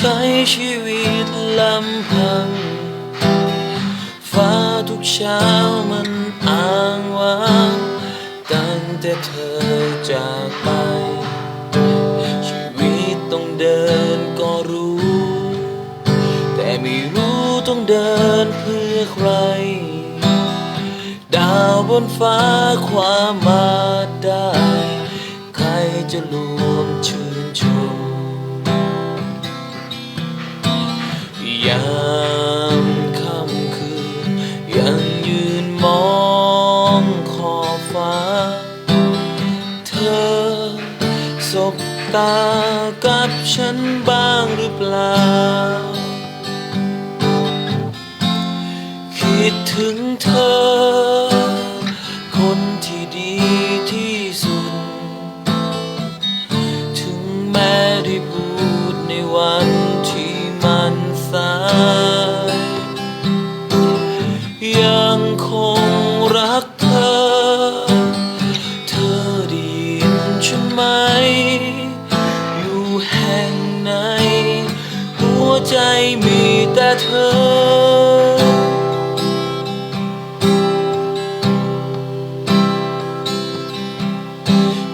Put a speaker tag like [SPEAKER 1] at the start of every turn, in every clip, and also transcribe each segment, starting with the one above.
[SPEAKER 1] ใช้ชีวิตลำพัง ฟ้าทุกเช้ามันอ้างว้างตั้งแต่เธอจากไป ชีวิตต้องเดินก็รู้ แต่ไม่รู้ต้องเดินเพื่อใคร ดาวบนฟ้าความมาได้ ใครจะรู้ ยามค่ำคืนยังยืนมองขอบฟ้า เธอสบตากับฉันบ้างหรือเปล่า คิดถึงเธอ อ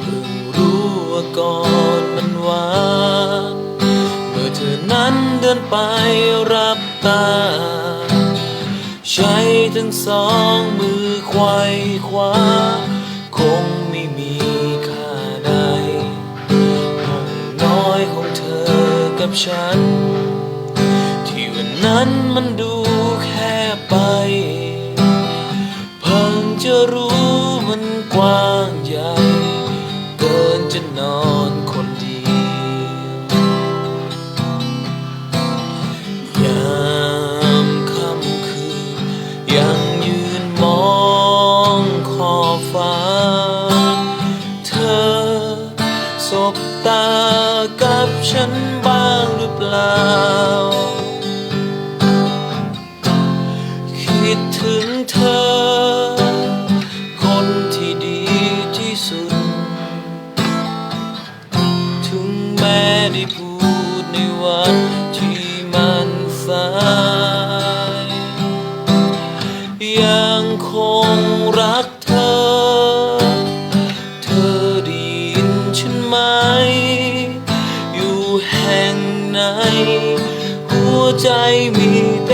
[SPEAKER 1] เพิ่งรู้ว่าก่อนมันหวานเมื่อเธอนั้นเดินไปรับตา ใช้ทั้งสองมือควายคว้าคงไม่มีค่าใดห้องน้อยของเธอกับฉัน นั้นมันดูแค่ไปเพิ่งจะรู้มันกว้างใหญ่ เกินจะนอนคนเดียวยามค่ำคืนยังยืนมองขอบฟ้า เธอสบตากับฉันบ้างหรือเปล่า ดถึงเธอ คนที่ดีที่สุด ถึงแม้ได้พูดในวันที่มันสายยังคงรักเธอ เธอได้ยินฉันไหม อยู่แห่งไหน หัวใจมีแต่